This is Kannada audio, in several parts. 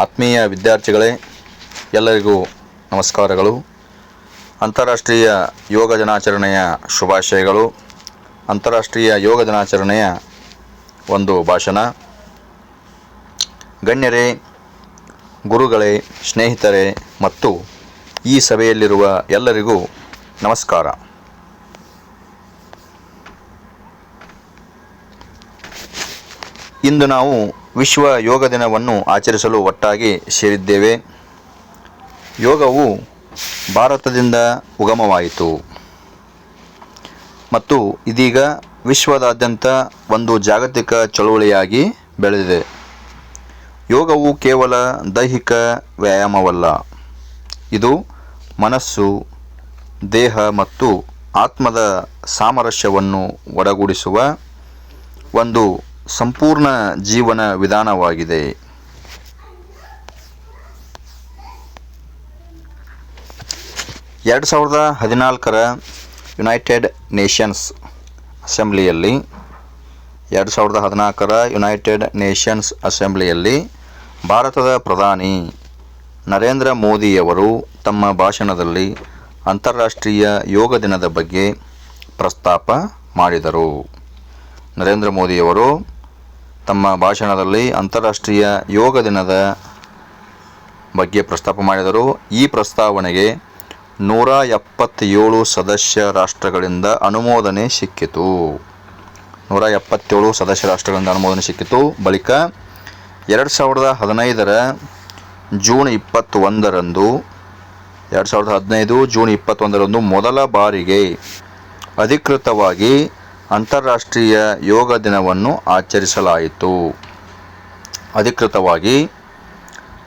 ಆತ್ಮೀಯ ವಿದ್ಯಾರ್ಥಿಗಳೇ, ಎಲ್ಲರಿಗೂ ನಮಸ್ಕಾರಗಳು. ಅಂತಾರಾಷ್ಟ್ರೀಯ ಯೋಗ ದಿನಾಚರಣೆಯ ಶುಭಾಶಯಗಳು. ಅಂತಾರಾಷ್ಟ್ರೀಯ ಯೋಗ ದಿನಾಚರಣೆಯ ಒಂದು ಭಾಷಣ. ಗಣ್ಯರೇ, ಗುರುಗಳೇ, ಸ್ನೇಹಿತರೇ ಮತ್ತು ಈ ಸಭೆಯಲ್ಲಿರುವ ಎಲ್ಲರಿಗೂ ನಮಸ್ಕಾರ. ಇಂದು ನಾವು ವಿಶ್ವ ಯೋಗ ದಿನವನ್ನು ಆಚರಿಸಲು ಒಟ್ಟಾಗಿ ಸೇರಿದ್ದೇವೆ. ಯೋಗವು ಭಾರತದಿಂದ ಉಗಮವಾಯಿತು. ಮತ್ತು ಇದೀಗ ವಿಶ್ವದಾದ್ಯಂತ ಒಂದು ಜಾಗತಿಕ ಚಳುವಳಿಯಾಗಿ ಬೆಳೆದಿದೆ. ಯೋಗವು ಕೇವಲ ದೈಹಿಕ ವ್ಯಾಯಾಮವಲ್ಲ. ಇದು ಮನಸ್ಸು, ದೇಹ ಮತ್ತು ಆತ್ಮದ ಸಾಮರಸ್ಯವನ್ನು ಒಡಗೂಡಿಸುವ ಒಂದು ಸಂಪೂರ್ಣ ಜೀವನ ವಿಧಾನವಾಗಿದೆ. ಎರಡು ಸಾವಿರದ ಹದಿನಾಲ್ಕರ ಯುನೈಟೆಡ್ ನೇಷನ್ಸ್ ಅಸೆಂಬ್ಲಿಯಲ್ಲಿ ಎರಡು ಸಾವಿರದ ಹದಿನಾಲ್ಕರ ಯುನೈಟೆಡ್ ನೇಷನ್ಸ್ ಅಸೆಂಬ್ಲಿಯಲ್ಲಿ ಭಾರತದ ಪ್ರಧಾನಿ ನರೇಂದ್ರ ಮೋದಿಯವರು ತಮ್ಮ ಭಾಷಣದಲ್ಲಿ ಅಂತಾರಾಷ್ಟ್ರೀಯ ಯೋಗ ದಿನದ ಬಗ್ಗೆ ಪ್ರಸ್ತಾಪ ಮಾಡಿದರು. ನರೇಂದ್ರ ಮೋದಿಯವರು ತಮ್ಮ ಭಾಷಣದಲ್ಲಿ ಅಂತಾರಾಷ್ಟ್ರೀಯ ಯೋಗ ದಿನದ ಬಗ್ಗೆ ಪ್ರಸ್ತಾಪ ಮಾಡಿದರು. ಈ ಪ್ರಸ್ತಾವನೆಗೆ ನೂರ ಎಪ್ಪತ್ತೇಳು ಸದಸ್ಯ ರಾಷ್ಟ್ರಗಳಿಂದ ಅನುಮೋದನೆ ಸಿಕ್ಕಿತು. ನೂರ ಎಪ್ಪತ್ತೇಳು ಸದಸ್ಯ ರಾಷ್ಟ್ರಗಳಿಂದ ಅನುಮೋದನೆ ಸಿಕ್ಕಿತು. ಬಳಿಕ ಎರಡು ಸಾವಿರದ ಹದಿನೈದರ ಜೂನ್ ಇಪ್ಪತ್ತೊಂದರಂದು, ಎರಡು ಸಾವಿರದ ಹದಿನೈದು ಜೂನ್ ಇಪ್ಪತ್ತೊಂದರಂದು ಮೊದಲ ಬಾರಿಗೆ ಅಧಿಕೃತವಾಗಿ ಅಂತಾರಾಷ್ಟ್ರೀಯ ಯೋಗ ದಿನವನ್ನು ಆಚರಿಸಲಾಯಿತು. ಅಧಿಕೃತವಾಗಿ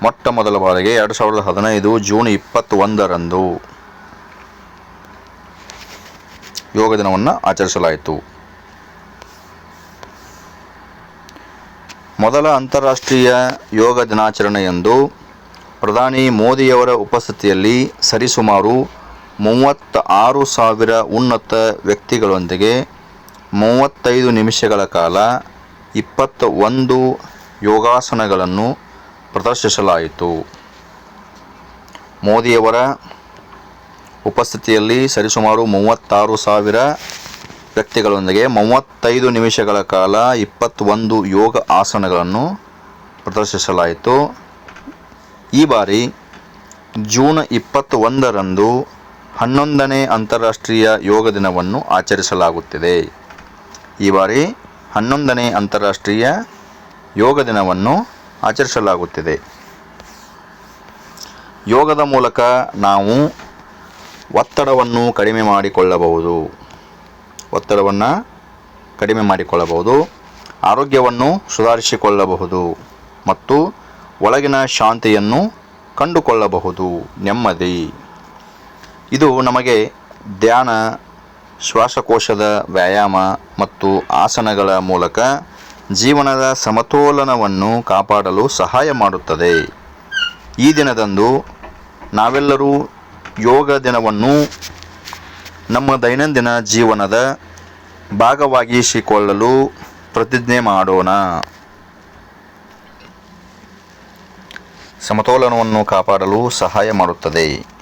ಮೊಟ್ಟ ಮೊದಲ ಬಾರಿಗೆ ಎರಡು ಸಾವಿರದ ಹದಿನೈದು ಜೂನ್ ಇಪ್ಪತ್ತೊಂದರಂದು ಯೋಗ ದಿನವನ್ನು ಆಚರಿಸಲಾಯಿತು. ಮೊದಲ ಅಂತಾರಾಷ್ಟ್ರೀಯ ಯೋಗ ದಿನಾಚರಣೆಯಂದು ಪ್ರಧಾನಿ ಮೋದಿಯವರ ಉಪಸ್ಥಿತಿಯಲ್ಲಿ ಸರಿಸುಮಾರು ಮೂವತ್ತ ಆರು ಸಾವಿರ ಉನ್ನತ ವ್ಯಕ್ತಿಗಳೊಂದಿಗೆ ಮೂವತ್ತೈದು ನಿಮಿಷಗಳ ಕಾಲ ಇಪ್ಪತ್ತ ಒಂದು ಯೋಗಾಸನಗಳನ್ನು ಪ್ರದರ್ಶಿಸಲಾಯಿತು. ಮೋದಿಯವರ ಉಪಸ್ಥಿತಿಯಲ್ಲಿ ಸರಿಸುಮಾರು ಮೂವತ್ತಾರು ಸಾವಿರ ವ್ಯಕ್ತಿಗಳೊಂದಿಗೆ ಮೂವತ್ತೈದು ನಿಮಿಷಗಳ ಕಾಲ ಇಪ್ಪತ್ತೊಂದು ಯೋಗ ಆಸನಗಳನ್ನು ಪ್ರದರ್ಶಿಸಲಾಯಿತು. ಈ ಬಾರಿ ಜೂನ್ ಇಪ್ಪತ್ತೊಂದರಂದು ಹನ್ನೊಂದನೇ ಅಂತಾರಾಷ್ಟ್ರೀಯ ಯೋಗ ದಿನವನ್ನು ಆಚರಿಸಲಾಗುತ್ತಿದೆ. ಈ ಬಾರಿ ಹನ್ನೊಂದನೇ ಅಂತಾರಾಷ್ಟ್ರೀಯ ಯೋಗ ದಿನವನ್ನು ಆಚರಿಸಲಾಗುತ್ತಿದೆ. ಯೋಗದ ಮೂಲಕ ನಾವು ಒತ್ತಡವನ್ನು ಕಡಿಮೆ ಮಾಡಿಕೊಳ್ಳಬಹುದು. ಒತ್ತಡವನ್ನು ಕಡಿಮೆ ಮಾಡಿಕೊಳ್ಳಬಹುದು. ಆರೋಗ್ಯವನ್ನು ಸುಧಾರಿಸಿಕೊಳ್ಳಬಹುದು ಮತ್ತು ಒಳಗಿನ ಶಾಂತಿಯನ್ನು ಕಂಡುಕೊಳ್ಳಬಹುದು. ನೆಮ್ಮದಿ. ಇದು ನಮಗೆ ಧ್ಯಾನ ಶ್ವಾಸಕೋಶದ ವ್ಯಾಯಾಮ ಮತ್ತು ಆಸನಗಳ ಮೂಲಕ ಜೀವನದ ಸಮತೋಲನವನ್ನು ಕಾಪಾಡಲು ಸಹಾಯ ಮಾಡುತ್ತದೆ. ಈ ದಿನದಂದು ನಾವೆಲ್ಲರೂ ಯೋಗ ದಿನವನ್ನು ನಮ್ಮ ದೈನಂದಿನ ಜೀವನದ ಭಾಗವಾಗಿಸಿಕೊಳ್ಳಲು ಪ್ರತಿಜ್ಞೆ ಮಾಡೋಣ. ಸಮತೋಲನವನ್ನು ಕಾಪಾಡಲು ಸಹಾಯ ಮಾಡುತ್ತದೆ.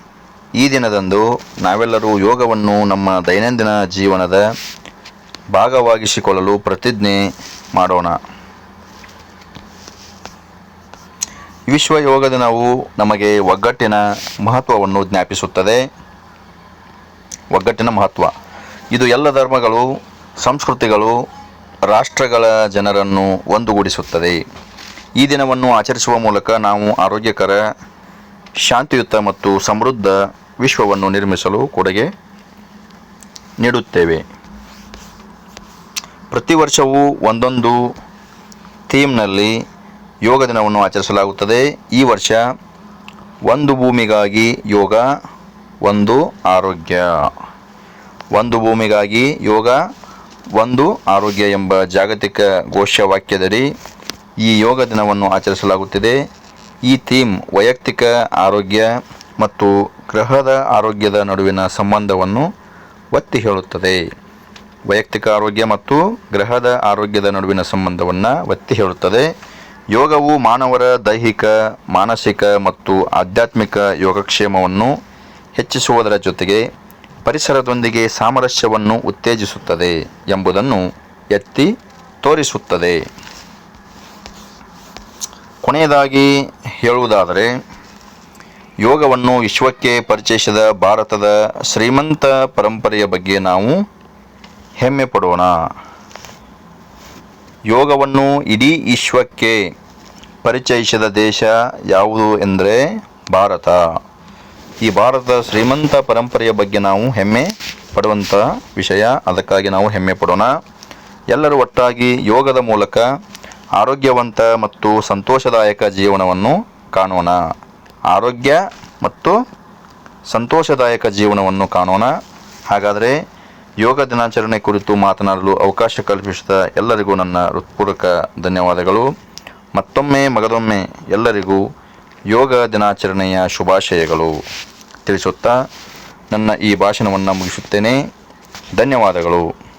ಈ ದಿನದಂದು ನಾವೆಲ್ಲರೂ ಯೋಗವನ್ನು ನಮ್ಮ ದೈನಂದಿನ ಜೀವನದ ಭಾಗವಾಗಿಸಿಕೊಳ್ಳಲು ಪ್ರತಿಜ್ಞೆ ಮಾಡೋಣ. ವಿಶ್ವ ಯೋಗ ದಿನವು ನಮಗೆ ಒಗ್ಗಟ್ಟಿನ ಮಹತ್ವವನ್ನು ಜ್ಞಾಪಿಸುತ್ತದೆ. ಒಗ್ಗಟ್ಟಿನ ಮಹತ್ವ. ಇದು ಎಲ್ಲ ಧರ್ಮಗಳು, ಸಂಸ್ಕೃತಿಗಳು, ರಾಷ್ಟ್ರಗಳ ಜನರನ್ನು ಒಂದುಗೂಡಿಸುತ್ತದೆ. ಈ ದಿನವನ್ನು ಆಚರಿಸುವ ಮೂಲಕ ನಾವು ಆರೋಗ್ಯಕರ ಶಾಂತಿಯುತ ಮತ್ತು ಸಮೃದ್ಧ ವಿಶ್ವವನ್ನು ನಿರ್ಮಿಸಲು ಕೊಡುಗೆ ನೀಡುತ್ತೇವೆ. ಪ್ರತಿ ವರ್ಷವೂ ಒಂದೊಂದು ಥೀಮ್ನಲ್ಲಿ ಯೋಗ ದಿನವನ್ನು ಆಚರಿಸಲಾಗುತ್ತದೆ. ಈ ವರ್ಷ ಒಂದು ಭೂಮಿಗಾಗಿ ಯೋಗ, ಒಂದು ಆರೋಗ್ಯ. ಒಂದು ಭೂಮಿಗಾಗಿ ಯೋಗ, ಒಂದು ಆರೋಗ್ಯ ಎಂಬ ಜಾಗತಿಕ ಘೋಷವಾಕ್ಯದಡಿ ಈ ಯೋಗ ದಿನವನ್ನು ಆಚರಿಸಲಾಗುತ್ತಿದೆ. ಈ ಥೀಮ್ ವೈಯಕ್ತಿಕ ಆರೋಗ್ಯ ಮತ್ತು ಗ್ರಹದ ಆರೋಗ್ಯದ ನಡುವಿನ ಸಂಬಂಧವನ್ನು ಒತ್ತಿ ಹೇಳುತ್ತದೆ. ವೈಯಕ್ತಿಕ ಆರೋಗ್ಯ ಮತ್ತು ಗ್ರಹದ ಆರೋಗ್ಯದ ನಡುವಿನ ಸಂಬಂಧವನ್ನು ಒತ್ತಿ ಹೇಳುತ್ತದೆ. ಯೋಗವು ಮಾನವರ ದೈಹಿಕ, ಮಾನಸಿಕ ಮತ್ತು ಆಧ್ಯಾತ್ಮಿಕ ಯೋಗಕ್ಷೇಮವನ್ನು ಹೆಚ್ಚಿಸುವುದರ ಜೊತೆಗೆ ಪರಿಸರದೊಂದಿಗೆ ಸಾಮರಸ್ಯವನ್ನು ಉತ್ತೇಜಿಸುತ್ತದೆ ಎಂಬುದನ್ನು ಎತ್ತಿ ತೋರಿಸುತ್ತದೆ. ಕೊನೆಯದಾಗಿ ಹೇಳುವುದಾದರೆ, ಯೋಗವನ್ನು ವಿಶ್ವಕ್ಕೆ ಪರಿಚಯಿಸಿದ ಭಾರತದ ಶ್ರೀಮಂತ ಪರಂಪರೆಯ ಬಗ್ಗೆ ನಾವು ಹೆಮ್ಮೆ ಪಡೋಣ. ಯೋಗವನ್ನು ಇಡೀ ವಿಶ್ವಕ್ಕೆ ಪರಿಚಯಿಸಿದ ದೇಶ ಯಾವುದು ಎಂದರೆ ಭಾರತ. ಈ ಭಾರತದ ಶ್ರೀಮಂತ ಪರಂಪರೆಯ ಬಗ್ಗೆ ನಾವು ಹೆಮ್ಮೆ ಪಡುವಂಥ ವಿಷಯ, ಅದಕ್ಕಾಗಿ ನಾವು ಹೆಮ್ಮೆ ಪಡೋಣ. ಎಲ್ಲರೂ ಒಟ್ಟಾಗಿ ಯೋಗದ ಮೂಲಕ ಆರೋಗ್ಯವಂತ ಮತ್ತು ಸಂತೋಷದಾಯಕ ಜೀವನವನ್ನು ಕಾಣೋಣ. ಆರೋಗ್ಯ ಮತ್ತು ಸಂತೋಷದಾಯಕ ಜೀವನವನ್ನು ಕಾಣೋಣ. ಹಾಗಾದರೆ ಯೋಗ ದಿನಾಚರಣೆ ಕುರಿತು ಮಾತನಾಡಲು ಅವಕಾಶ ಕಲ್ಪಿಸಿದ ಎಲ್ಲರಿಗೂ ನನ್ನ ಹೃತ್ಪೂರ್ವಕ ಧನ್ಯವಾದಗಳು. ಮತ್ತೊಮ್ಮೆ, ಮಗದೊಮ್ಮೆ ಎಲ್ಲರಿಗೂ ಯೋಗ ದಿನಾಚರಣೆಯ ಶುಭಾಶಯಗಳು. ತಿಳಿಸುತ್ತಾ ನನ್ನ ಈ ಭಾಷಣವನ್ನು ಮುಗಿಸುತ್ತೇನೆ. ಧನ್ಯವಾದಗಳು.